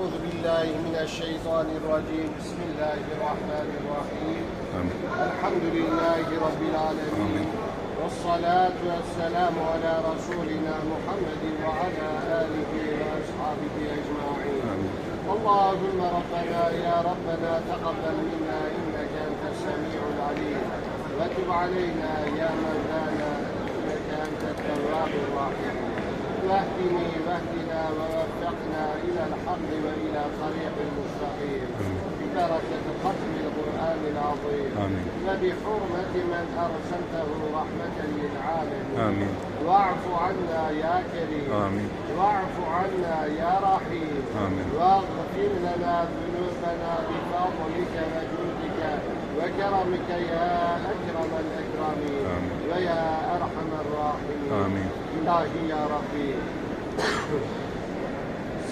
أعوذ بالله من الشيطان الرجيم بسم الله الرحمن الرحيم Amin. الحمد لله رب العالمين والصلاة والسلام على رسولنا محمد وعلى آله وأصحابه أجمعين Amin. اللهم ربنا يا ربنا تقبل منا إنك أنت السميع العليم وتب علينا يا مولانا إنك أنت التواب الرحيم واهدني واهدنا ووفقنا إلى الحق وإلى طريق المستقيم ببركة ختم القرآن العظيم آمين. وبحرمة من أرسلته رحمة للعالمين آمين. واعف عنا يا كريم آمين. واعف عنا يا رحيم آمين. واغفر لنا ذنوبنا بفضلك وجودك وكرمك يا أكرم الأكرمين آمين. ويا أرحم الراحمين آمين. İlahi ya Rabbi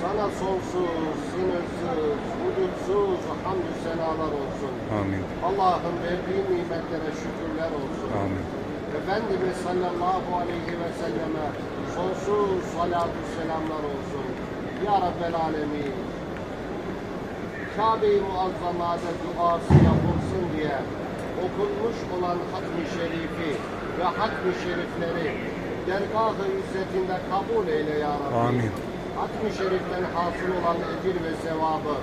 sana sonsuz, sınırsız, hudutsuz hamdü senalar olsun. Amin. Allah'ın verdiği nimetlere şükürler olsun. Amin. Efendimiz sallallahu aleyhi ve selleme sonsuz salatü selamlar olsun. Ya Rabbel alemin. Kabe-i Muazzama'da duası yapılsın diye okunmuş olan hatmi şerifi ve hatmi şerifleri dergah-ı izzetinde kabul eyle ya Rabbi. Amin. Hatmi şeriften hasıl olan ecir ve sevabı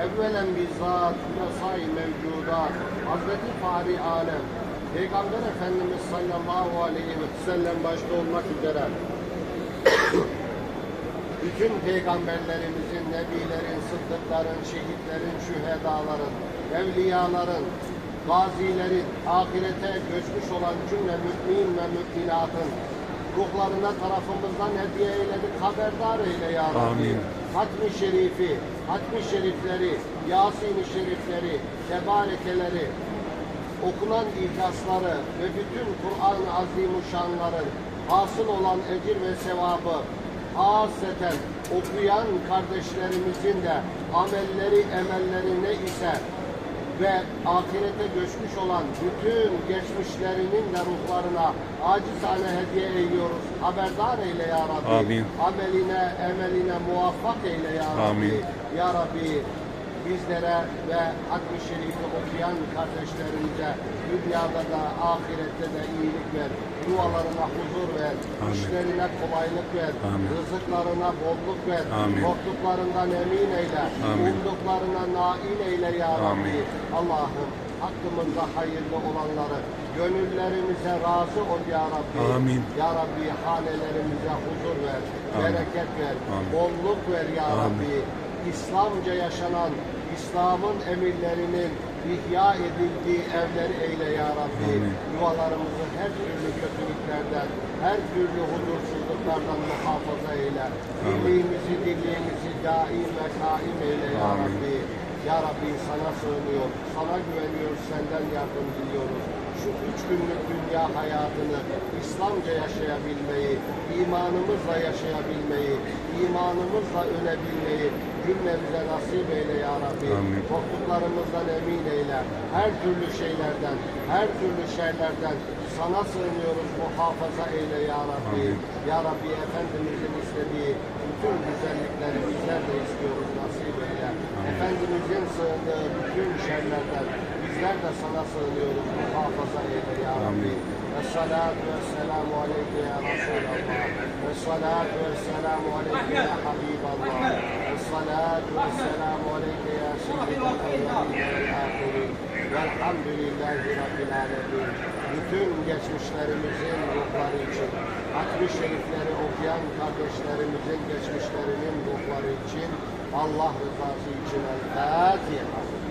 evvelen bizzat yasay mevcudat Hazreti Fahri Alem Peygamber Efendimiz sallallahu aleyhi ve sellem başta olmak üzere bütün peygamberlerimizin, nebilerin, sıddıkların, şehitlerin, şühedaların, evliyaların, gazilerin, ahirete göçmüş olan cümle mümin ve müminatın ruhlarına tarafımızdan hediye eyledik, haberdar eyle ya Rabbi. Amin. Hatmi şerifi, hatmi şerifleri, Yasin-i şerifleri, tebarekeleri, okunan ihlasları ve bütün Kur'an-ı Azimuşşanların hasıl olan ecir ve sevabı haseten okuyan kardeşlerimizin de amelleri, emelleri ne ise ve ahirete göçmüş olan bütün geçmişlerinin de ruhlarına acizane hediye ediyoruz. Haberdar eyle ya Rabbi. Amin. Ameline, emeline muvaffak eyle ya Rabbi. Amin. Ya Rabbi bizlere ve Hakkı Şerif'i okuyan kardeşlerimize dünyada da ahirette de iyilik ver. Dualarına huzur ver. Amin. işlerine kolaylık ver. Amin. Rızıklarına bolluk ver. Amin. Korktuklarından emin eyle. Amin. Umduklarına nail eyle ya Rabbi. Allah'ım hakkımızda hayırlı olanları gönüllerimize razı ol ya Rabbi. Amin. Ya Rabbi hanelerimize huzur ver. Amin. Bereket ver. Amin. Bolluk ver ya Amin. Rabbi. İslamca yaşanan, İslam'ın emirlerinin ihya edildiği evleri eyle ya Rabbi. Amin. Yuvalarımızı her türlü kötülüklerden, her türlü huzursuzluklardan muhafaza eyle. Birliğimizi, dirliğimizi daim ve kaim eyle ya Amin. Rabbi. Ya Rabbi sana sığınıyor, sana güveniyoruz, senden yardım diliyoruz. Şu üç günlük dünya hayatını İslamca yaşayabilmeyi, imanımızla yaşayabilmeyi, imanımızla ölebilmeyi cümlemize nasip eyle ya Rabbi. Amin. Korktuklarımızdan emin eyle. Her türlü şeylerden, her türlü şeylerden sana sığınıyoruz, muhafaza eyle ya Rabbi. Amin. Ya Rabbi Efendimizin istediği bütün güzellikleri bizler de istiyoruz, nasip eyle. Efendimizin sığındığı bütün şerlerden bizler de sana sığınıyoruz, muhafaza eyle ya Rabbi. Ve salatu ve selamu aleyke ya Resulallah. Ve salatu ve selamu aleyke ya Habiballah. Ve salatu ve selamu aleyke ya Seyyidel evvelin ve ahirin. Velhamdülillahi Rabbil alemin. Bütün geçmişlerimizin ruhları için, hatmi şerifleri okuyan kardeşlerimizin geçmişlerinin ruhları için, Allah rızası için El Fatiha.